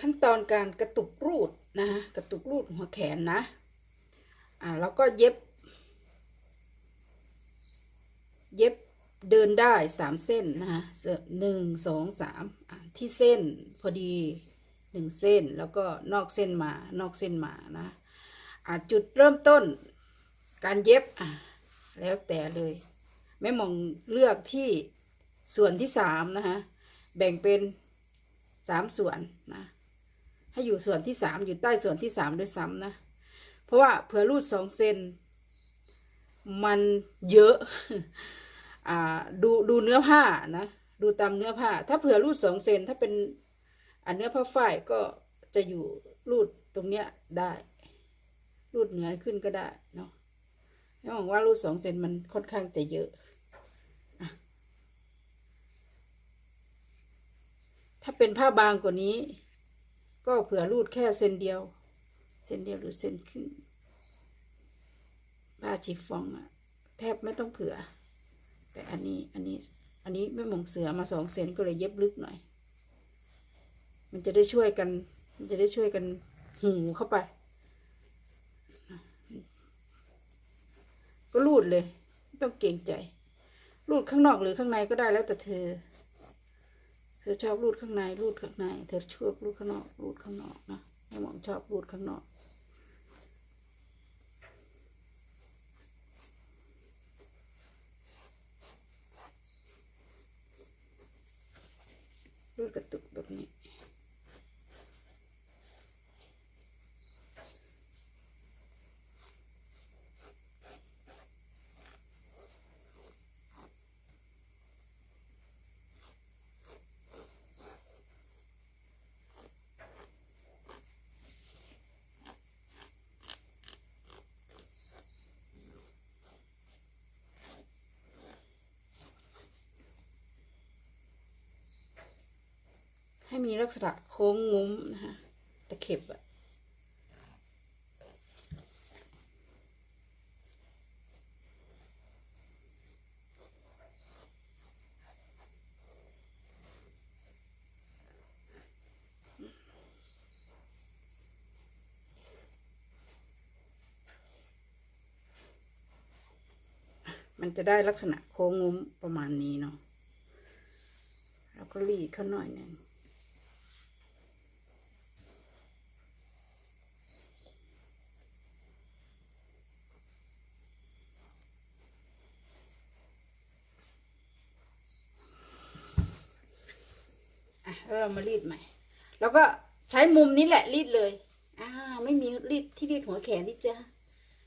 ขั้นตอนการกระตุกรูดนะฮะกระตุกรูดหัวแขนนะ อ่าแล้วก็เย็บ เย็บเดินได้สามเส้นนะคะหนึ่งสองสามที่เส้นพอดีหนึ่งเส้นแล้วก็นอกเส้นมานอกเส้นมานะอ่าจุดเริ่มต้นการเย็บอ่าแล้วแต่เลยแม่หมองเลือกที่ส่วนที่สามนะคะ แบ่งเป็นสามส่วนนะ ให้อยู่ส่วนที่สามอยู่ใต้ส่วนที่สามด้วยซ้ำนะ เพราะว่าเผื่อรูดสองเซนมันเยอะอ่าดูดูเนื้อผ้านะ ดูตามเนื้อผ้า ถ้าเผื่อรูดสองเซนถ้าเป็นอันเนื้อผ้าฝ้ายก็จะอยู่รูดตรงเนี้ยได้ รูดเหนือขึ้นก็ได้เนาะไม่หวังว่ารูดสองเซนมันค่อนข้างจะเยอะ ถ้าเป็นผ้าบางกว่านี้ ก็เผื่อรูดแค่เซนเดียว เส้นเดียวหรือเส้นครึ่งผ้าชีฟองอะแทบไม่ต้องเผื่อ แต่อันนี้อันนี้อันนี้ไม่มงเสือมาสองเซนก็เลยเย็บลึกหน่อย มันจะได้ช่วยกัน มันจะได้ช่วยกันหูเข้าไป ก็รูดเลยไม่ต้องเกรงใจ รูดข้างนอกหรือข้างในก็ได้แล้วแต่เธอ เธอชอบรูดข้างในรูดข้างใน เธอชอบรูดข้างนอกรูดข้างนอกนะแม่หมอมชอบรูดข้างนอก ให้มีลักษณะโค้งงุ้มนะคะตะเข็บอะมันจะได้ลักษณะโค้งงุ้มประมาณนี้เนาะ แล้วก็รีดเขาหน่อยหนึ่ง อะแล้ว เรามารีดใหม่ แล้วก็ใช้มุมนี้แหละรีดเลยอ่าไม่มีรีดที่รีดหัวแขนนี่จ้ะ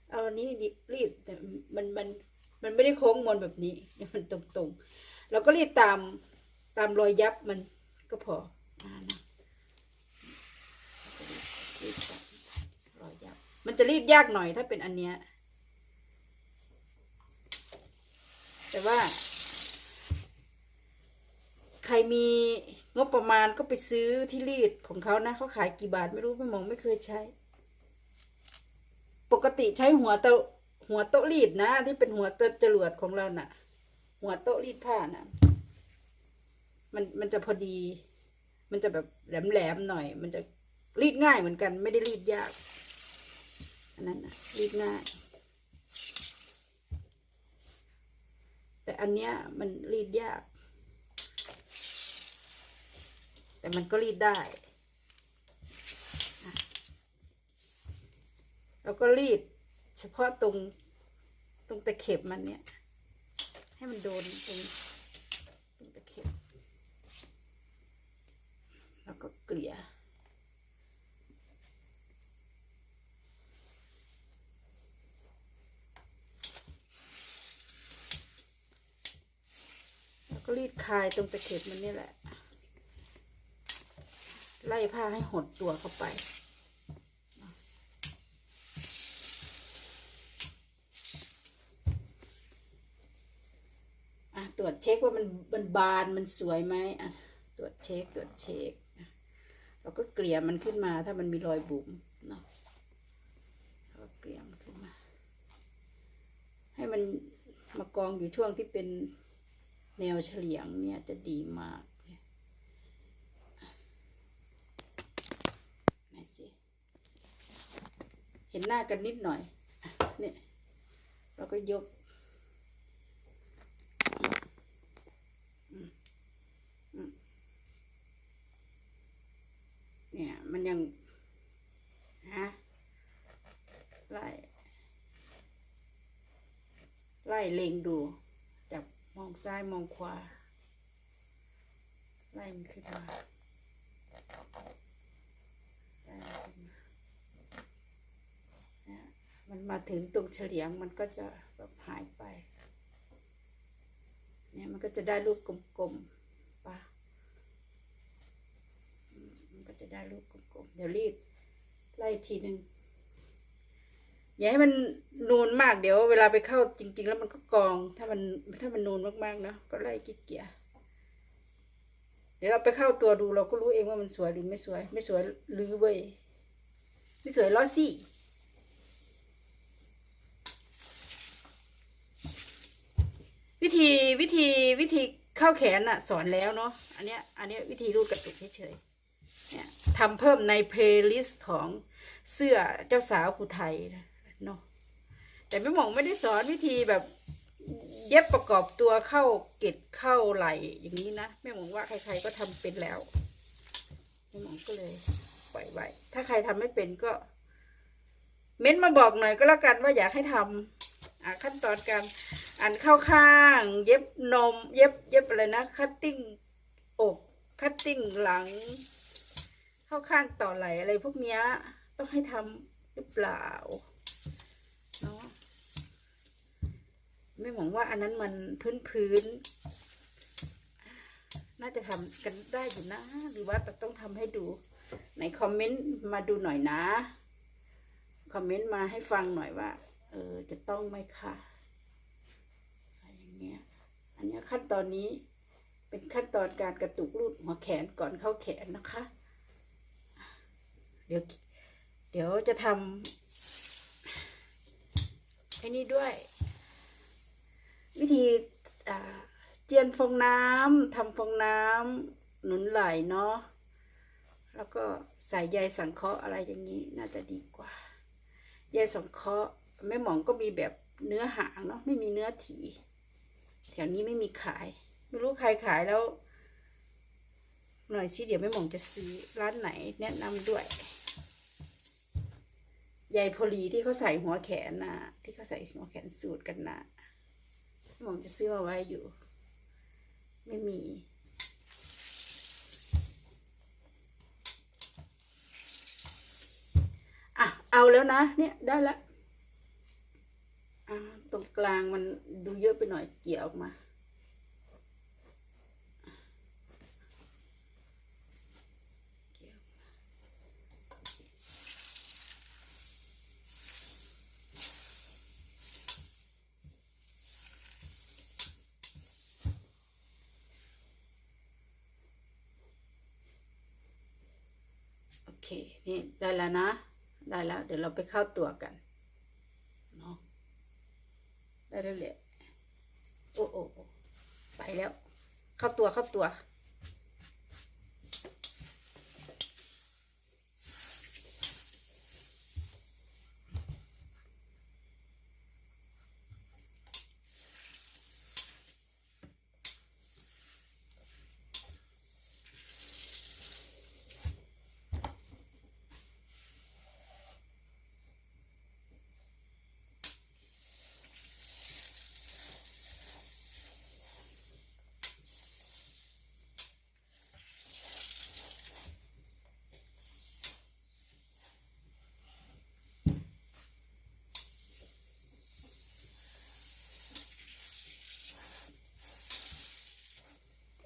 เอาอันนี้รีดแต่มันมันมันไม่ได้โค้งมนแบบนี้มันตรงๆเราก็รีดตามตามรอยยับมันก็พออ่านะรีดตามรอยยับ มันจะรีดยากหน่อยถ้าเป็นอันเนี้ยแต่ว่า ใครมีงบประมาณก็ไปซื้อที่รีดของเขานะเขาขายกี่บาทไม่รู้ไม่มองไม่เคยใช้ ปกติใช้หัวโตหัวโต๊ะรีดนะ ที่เป็นหัวโต๊ะจรวดของเราน่ะ หัวโต๊ะรีดผ้านะมันมันจะพอดี มันจะแบบแหลมๆหน่อย มันจะรีดง่ายเหมือนกัน ไม่ได้รีดยากอันนั้นนะรีดง่าย แต่อันเนี้ยมันรีดยาก แต่มันก็รีดได้ แล้วก็รีดเฉพาะตรงตรงตะเข็บมันเนี่ย ให้มันโดนตรงตรงตะเข็บ แล้วก็เกลี่ยแล้วก็รีดคลายตรงตะเข็บมันนี่แหละ ไล่ผ้าให้หดตัวเข้าไปอะตรวจเช็คว่ามันมันบานมันสวยไหมอะ ตรวจเช็คตรวจเช็คเราก็เกลี่ยมันขึ้นมาถ้ามันมีรอยบุ๋มเนาะเราก็เกลี่ยมันขึ้นมา ให้มันมากองอยู่ช่วงที่เป็นแนวเฉลียงเนี่ยจะดีมากเลย ห็นหน้ากันนิดหน่อยเนี่ยเราก็ยกเนี่ย มันยังฮะไล่ไล่เลงดูจับมองซ้ายมองขวาไล่มันขึ้นมาไล่มันขึ้นมาเนี่ย มันมาถึงตรงเฉลียงมันก็จะแบบหายไป เนี่ยมันก็จะได้รูปกลมๆปะมันก็จะได้รูปกลมๆ เดี๋ยวรีดไล่ทีหนึ่งอย่าให้มันนูนมากเดี๋ยว เวลาไปเข้าจริง ๆ แล้วมันก็กอง ถ้ามันถ้ามันนูนมากๆนะก็ไล่กิ๊กเกียเดี๋ยวเราไปเข้าตัวดูเราก็รู้เองว่ามันสวยหรือไม่สวย ไม่สวยหรือเว้ยไม่สวยล้อซี่ วิธีวิธีวิธีเข้าแขนน่ะสอนแล้วเนาะอันเนี้ยอันเนี้ยวิธีรูดกระตุกเฉยๆเนี่ยทำเพิ่มในเพลย์ลิสต์ของเสื้อเจ้าสาวภูไทยเนาะแต่ไม่หมองไม่ได้สอนวิธีแบบเย็บประกอบตัวเข้าเกล็ดเข้าไหลอย่างนี้นะแม่หมองว่าใคร ๆก็ทำเป็นแล้วแม่หมองก็เลยปล่อยไว้ถ้าใครทำไม่เป็นก็ เม้นมาบอกหน่อยก็แล้วกันว่าอยากให้ทำอ่าขั้นตอนการ อันเข้าข้าง เย็บนม เย็บเย็บอะไรนะ คัตติ้งอกคัตติ้งหลัง เข้าข้างต่อไหลอะไรพวกเนี้ยต้องให้ทำหรือเปล่าเนาะไม่หวังว่าอันนั้นมันพื้นพื้นๆน่าจะทำกันได้อยู่นะ หรือว่าต้องทำให้ดูไหนคอมเมนต์มาดูหน่อยนะ คอมเมนต์มาให้ฟังหน่อยว่า เออ จะต้องไหมคะ อย่างเงี้ยอันนี้ขั้นตอนนี้เป็นขั้นตอนการกระตุกรูดหัวแขนก่อนเข้าแขนนะคะ เดี๋ยวเดี๋ยวจะทำไอ้นี่ด้วย วิธีเจียนฟองน้ำทำฟองน้ำหนุนไหลเนาะแล้วก็ใส่ใยสังเคราะห์อะไรอย่างนี้น่าจะดีกว่าใยสังเคราะห์แม่หมองก็มีแบบเนื้อหางเนาะไม่มีเนื้อถี แถวนี้ไม่มีขาย ไม่รู้ใครขายแล้ว หน่อยสิเดี๋ยวแม่หมองจะซื้อร้านไหน แนะนำด้วยใยโพลีที่เขาใส่หัวแขนน่ะ ที่เขาใส่หัวแขนสูตรกันน่ะหมองจะซื้อมาไว้อยู่ ไม่มีอะเอาแล้วนะ เนี่ยได้แล้ว ตรงกลางมันดูเยอะไปหน่อยเกี่ยวออกมา โอเค นี่ได้แล้วนะ ได้แล้ว เดี๋ยวเราไปเข้าตัวกัน ได้แล้วแหละโอ้โอ้โอ้ไปแล้ว เข้าตัวเข้าตัว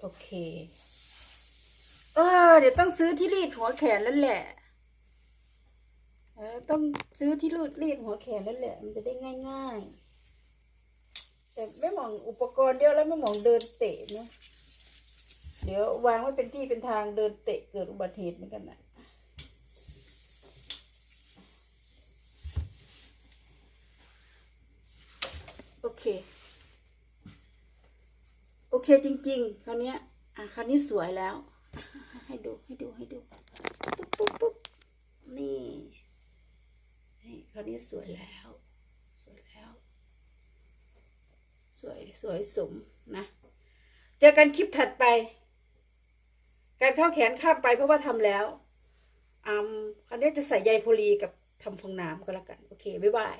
โอเค เออ เดี๋ยวต้องซื้อที่รีดหัวแขนแล้วแหละ เออ ต้องซื้อที่รูดรีดหัวแขนแล้วแหละ มันจะได้ง่าย ๆ แต่ไม่หมองอุปกรณ์เดียวแล้วไม่หมองเดินเตะนะเดี๋ยววางไว้เป็นที่เป็นทางเดินเตะเกิดอุบัติเหตุเหมือนกันนะโอเค โอเคจริง ๆ คราวนี้อะคราวนี้สวยแล้ว ให้ดูให้ดูให้ดูปุ๊บปุ๊บปุ๊บนี่นี่คราวนี้สวยแล้ว สวยแล้ว สวยสวยสมนะ เจอกันคลิปถัดไป การเข้าแขนข้ามไปเพราะว่าทำแล้วอืมคราวนี้จะใส่ใยโพลีกับทำฟองน้ำก็แล้วกัน โอเค บ๊ายบาย